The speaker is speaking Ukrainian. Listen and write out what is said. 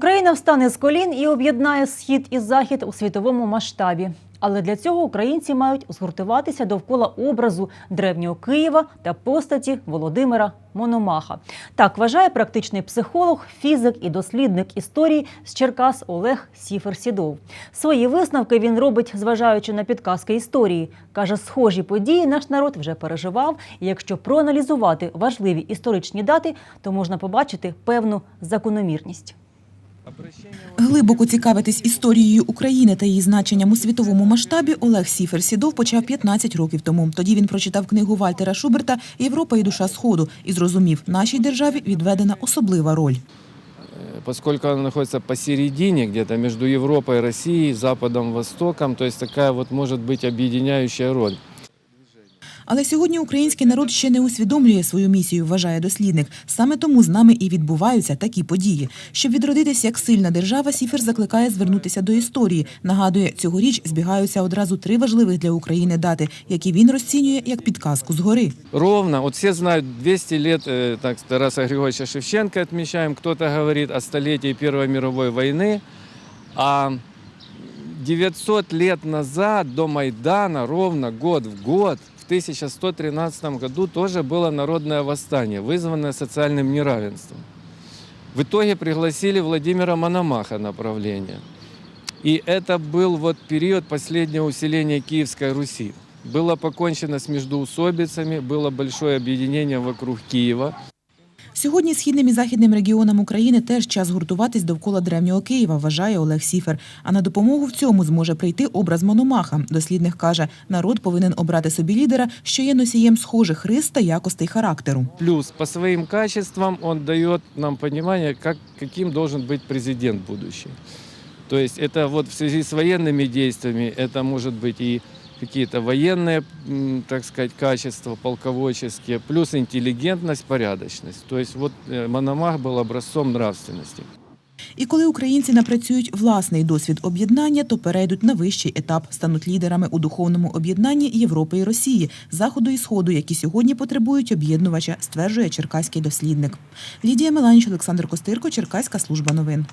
Україна встане з колін і об'єднає схід і захід у світовому масштабі. Але для цього українці мають згуртуватися довкола образу древнього Києва та постаті Володимира Мономаха. Так вважає практичний психолог, фізик і дослідник історії з Черкас Олег Сіфер-Сідов. Свої висновки він робить, зважаючи на підказки історії. Каже, схожі події наш народ вже переживав. І якщо проаналізувати важливі історичні дати, то можна побачити певну закономірність. Глибоко цікавитись історією України та її значенням у світовому масштабі Олег Сіфер-Сідов почав 15 років тому. Тоді він прочитав книгу Вальтера Шуберта Європа і душа Сходу і зрозумів, нашій державі відведена особлива роль. поскольку она находится посередине, где-то между Европой Россией, Западом, Востоком, то есть такая вот может быть объединяющая роль. Але сьогодні український народ ще не усвідомлює свою місію, вважає дослідник. Саме тому з нами і відбуваються такі події. Щоб відродитись як сильна держава, Сіфер закликає звернутися до історії. Нагадує, цьогоріч збігаються одразу три важливих для України дати, які він розцінює як підказку згори. Ровно, вот все знают, 200 лет э, так, Тараса Григорьевича Шевченко отмечаем, кто-то говорит о столетии Первой мировой войны, а 900 лет назад до Майдана, ровно год в год, 1113 году тоже было народное восстание, вызванное социальным неравенством. В итоге пригласили Владимира Мономаха на правление. И это был вот период последнего усиления Киевской Руси. Было покончено с междоусобицами, было большое объединение вокруг Киева. Сьогодні східним і західним регіонам України теж час гуртуватись довкола древнього Києва, вважає Олег Сіфер. А на допомогу в цьому зможе прийти образ Мономаха. Дослідник каже, народ повинен обрати собі лідера, що є носієм схожих рис та якостей характеру. Плюс по своим качествам он дает нам понимание, как, каким должен быть президент будущий. То есть это вот в связи с военными действиями, это может быть и какие-то военные, м, так сказать, качества полководческие, плюс интеллигентность, порядочность. То есть вот э, Мономах был образцом нравственности. І коли українці напрацюють власний досвід об'єднання, то перейдуть на вищий етап, стануть лідерами у духовному об'єднанні Європи і Росії, заходу і сходу, які сьогодні потребують об'єднувача, стверджує черкаський дослідник. Лідія Меланіч, Олександр Костирко, Черкаська служба новин.